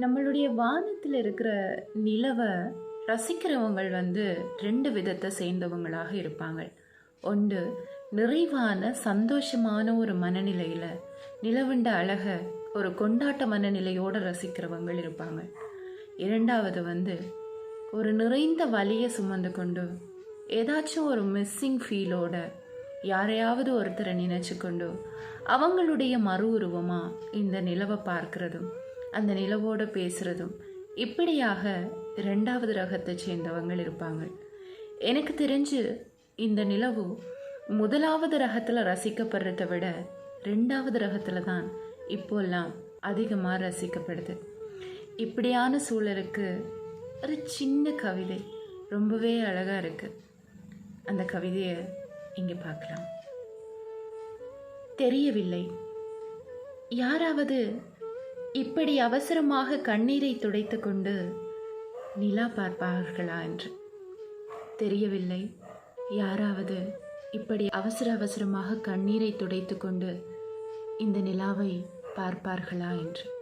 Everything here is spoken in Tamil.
நம்மளுடைய வானத்தில் இருக்கிற நிலவை ரசிக்கிறவங்கள் வந்து ரெண்டு விதத்தை சேர்ந்தவங்களாக இருப்பாங்க. ஒன்று நிறைவான சந்தோஷமான ஒரு மனநிலையில் நிலவுண்ட அழக ஒரு கொண்டாட்ட மனநிலையோடு ரசிக்கிறவங்கள் இருப்பாங்க. இரண்டாவது வந்து ஒரு நிறைந்த வலியை சுமந்து கொண்டு ஏதாச்சும் ஒரு மிஸ்ஸிங் ஃபீலோட யாரையாவது ஒருத்தரை நினச்சி கொண்டு அவங்களுடைய மறு உருவமாக இந்த நிலவை பார்க்கிறதும் அந்த நிலவோடு பேசுகிறதும் இப்படியாக ரெண்டாவது ரகத்தை சேர்ந்தவங்க இருப்பாங்க. எனக்கு தெரிஞ்சு இந்த நிலவு முதலாவது ரகத்தில் ரசிக்கப்படுறத விட ரெண்டாவது ரகத்தில் தான் இப்போல்லாம் அதிகமாக ரசிக்கப்படுது. இப்படியான சூழலுக்கு ஒரு சின்ன கவிதை ரொம்பவே அழகாக இருக்குது அந்த கவிதையை இங்கே பார்க்கலாம். தெரியவில்லை. யாராவது இப்படி அவசரமாக கண்ணீரை துடைத்து கொண்டு நிலா பார்ப்பார்களா என்று? தெரியவில்லை. யாராவது இப்படி அவசர அவசரமாக கண்ணீரை துடைத்து கொண்டு இந்த நிலாவை பார்ப்பார்களா என்று?